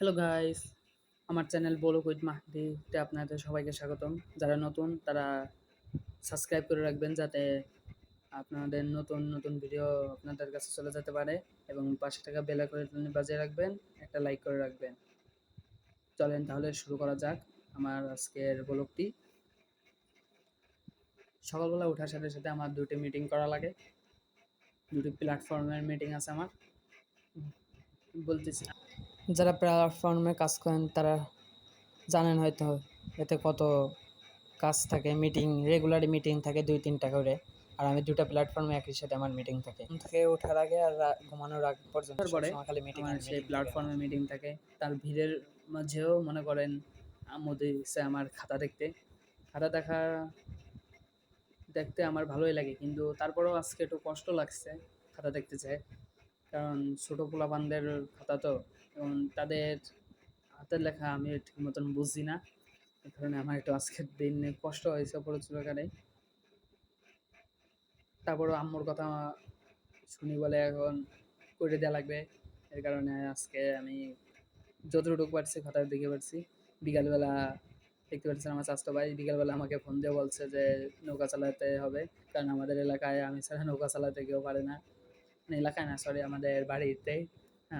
Hello guys আমার channel বলো with মাহদিতে আপনাদের সবাইকে স্বাগতম। যারা নতুন, তারা সাবস্ক্রাইব করে রাখবেন যাতে আপনাদের নতুন নতুন ভিডিও আপনাদের কাছে চলে যেতে পারে এবং পাশে টাকা বেলা করে বাজিয়ে রাখবেন, একটা লাইক করে রাখবেন। চলেন তাহলে শুরু করা যাক আমার আজকের ব্লগটি সকালবেলা ওঠার সাথে সাথে আমার দুটি মিটিং করা লাগে। দুটি প্ল্যাটফর্মের মিটিং আছে আমার। বলতেছি যারা প্ল্যাটফর্মে কাজ করেন তারা জানেন হয়তো এতে কত কাজ থাকে। মিটিং রেগুলার মিটিং থাকে দুই তিনটা করে। আর আমি দুটো প্ল্যাটফর্মে একই সাথে আমার মিটিং থাকে। থেকে ওঠার আগে আর ঘুমানোর আগ পর্যন্ত পরে খালি মিটিং সেই প্ল্যাটফর্মে মিটিং থাকে। তার ভিড়ের মাঝেও মনে করেন মোদি সে আমার খাতা দেখতে। খাতা দেখা দেখতে আমার ভালোই লাগে। কিন্তু তারপরেও আজকে একটু কষ্ট লাগছে খাতা দেখতে চাই কারণ ছোটো পোলাপানদের খাতা তো, এবং তাদের হাতের লেখা আমি ঠিক মতন বুঝি না। এই কারণে আমার একটু আজকের দিন কষ্ট হয়েছে প্রচুর আকারে তারপরও আম্মুর কথা শুনি বলে এখন করে দেওয়া লাগবে। এর কারণে আজকে আমি যতটুকু পারছি খাতার দিকে পারছি বিকালবেলা দেখতে পাচ্ছেন আমার স্বাস্থ্য ভাই, বিকালবেলা আমাকে ফোন দিয়ে বলছে যে নৌকা চালাতে হবে। কারণ আমাদের এলাকায় আমি ছাড়া নৌকা চালাতে কেউ পারে না। মানে এলাকায় না সরি আমাদের বাড়িতে,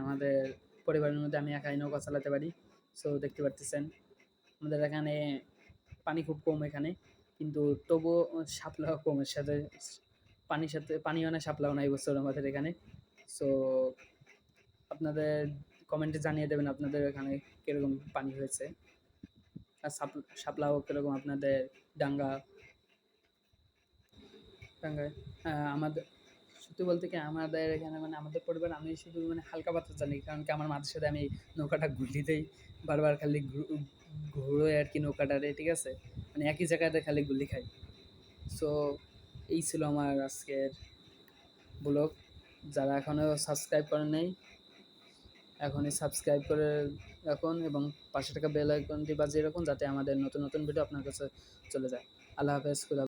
আমাদের পরিবারের মধ্যে আমি একাই নৌকা চালাতে পারি। সো দেখতে পারতেছেন, আমাদের এখানে পানি খুব কম এখানে, কিন্তু তবুও সাপলাও কম এর সাথে। পানির সাথে পানিও না সাপলাও নাই বছর আমাদের এখানে। সো আপনাদের কমেন্টে জানিয়ে দেবেন আপনাদের এখানে কীরকম পানি হয়েছে আর সাপ সাপলাও কীরকম আপনাদের ডাঙ্গা, ডাঙ্গায় আমাদের সত্যি বলতে কি আমাদের এখানে মানে আমাদের পরিবার, আমি শুধু মানে হালকা পাতলা জানি, কারণ কি আমার মাঝে সাথে আমি নৌকাটা দেই, বারবার খালি ঘু- ঘুরোয় আর কি নৌকাটারে ঠিক আছে? মানে একই জায়গাতে খালি গুলি খাই। সো এই ছিল আমার আজকের ব্লগ। যারা এখনও সাবস্ক্রাইব করেন নাই, এখনই সাবস্ক্রাইব করে রাখুন এবং পাঁচশো টাকা বেল আইকনটি বাজিয়ে রাখুন যাতে আমাদের নতুন নতুন ভিডিও আপনার কাছে চলে যায়। আল্লাহ হাফেজ